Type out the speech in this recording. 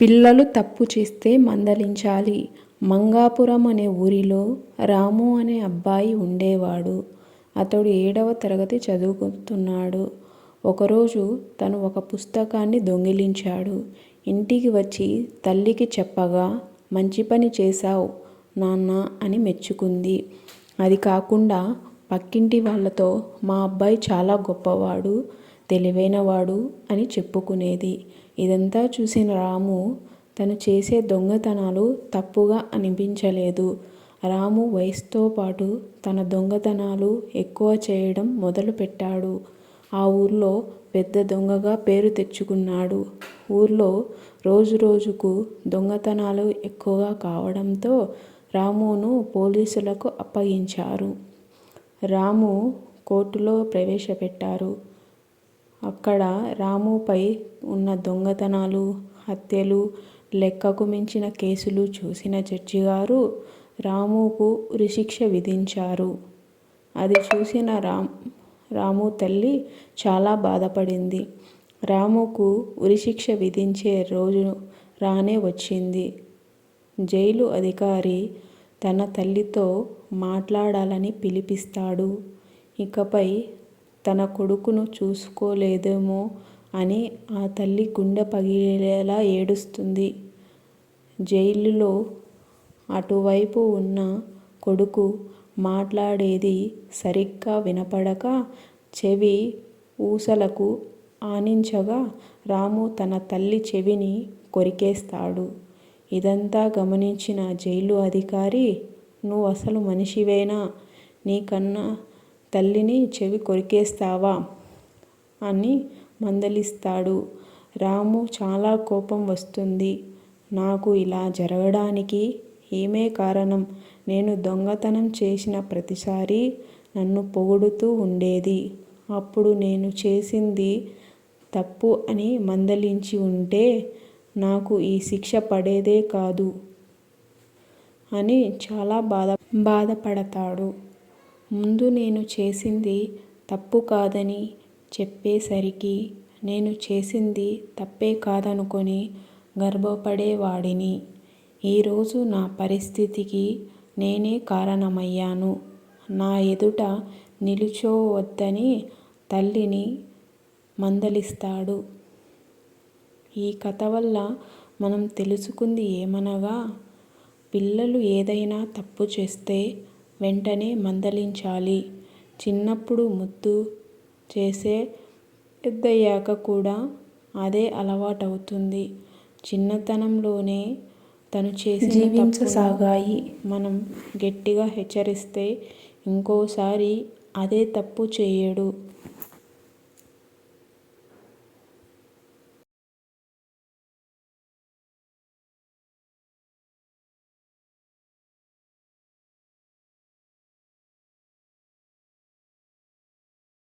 పిల్లలు తప్పు చేస్తే మందలించాలి. మంగాపురం అనే ఊరిలో రాము అనే అబ్బాయి ఉండేవాడు. అతడు ఏడవ తరగతి చదువుకుంటున్నాడు ఒకరోజు తను ఒక పుస్తకాన్ని దొంగిలించాడు. ఇంటికి వచ్చి తల్లికి చెప్పగా మంచి పని చేశావు నాన్న అని మెచ్చుకుంది. అది కాకుండా పక్కింటి వాళ్ళతో మా అబ్బాయి చాలా గొప్పవాడు. తెలివైనవాడు అని చెప్పుకునేది. ఇదంతా చూసిన రాము తను చేసే దొంగతనాలు తప్పుగా అనిపించలేదు. రాము వయసుతో పాటు తన దొంగతనాలు ఎక్కువ చేయడం మొదలుపెట్టాడు ఆ ఊర్లో పెద్ద దొంగగా పేరు తెచ్చుకున్నాడు. ఊర్లో రోజు రోజుకు దొంగతనాలు ఎక్కువగా కావడంతో రామును పోలీసులకు అప్పగించారు. రాము కోర్టులో ప్రవేశపెట్టారు. అక్కడ రాముపై ఉన్న దొంగతనాలు హత్యలు లెక్కకు మించిన కేసులు చూసిన జడ్జి గారు రాముకు ఉరిశిక్ష విధించారు. అది చూసిన రామ్ రాము తల్లి చాలా బాధపడింది. రాముకు ఉరిశిక్ష విధించే రోజు రానే వచ్చింది. జైలు అధికారి తన తల్లితో మాట్లాడాలని పిలిపిస్తాడు. ఇకపై తన కొడుకును చూసుకోలేదేమో అని ఆ తల్లి గుండె పగిలేలా ఏడుస్తుంది. జైలులో అటువైపు ఉన్న కొడుకు మాట్లాడేది సరిగ్గా వినపడక చెవి ఊసలకు ఆనించగా రాము తన తల్లి చెవిని కొరికేస్తాడు. ఇదంతా గమనించిన జైలు అధికారి నువ్వు అసలు మనిషివేనా? నీకన్నా తల్లిని చెవి కొరికేస్తావా? అని మందలిస్తాడు. రాము చాలా కోపం వస్తుంది. నాకు ఇలా జరగడానికి ఏమే కారణం? నేను దొంగతనం చేసిన ప్రతిసారి నన్ను పొగుడుతూ ఉండేది. అప్పుడు నేను చేసింది తప్పు అని మందలించి ఉంటే నాకు ఈ శిక్ష పడేదే కాదు అని చాలా బాధ బాధపడతాడు. ముందు నేను చేసింది తప్పు కాదని చెప్పేసరికి నేను చేసింది తప్పే కాదనుకొని గర్వపడేవాడిని ఈరోజు నా పరిస్థితికి నేనే కారణమయ్యాను. నా ఎదుట నిలుచోవద్దని తల్లిని మందలిస్తాడు. ఈ కథ వల్ల మనం తెలుసుకుంది ఏమనగా పిల్లలు ఏదైనా తప్పు చేస్తే వెంటనే మందలించాలి. చిన్నప్పుడు ముద్దు చేసే పెద్దయ్యాక కూడా అదే అలవాటవుతుంది. చిన్నతనంలోనే తను చేసిన జీవించసాగాయి మనం గట్టిగా హెచ్చరిస్తే ఇంకోసారి అదే తప్పు చేయడు.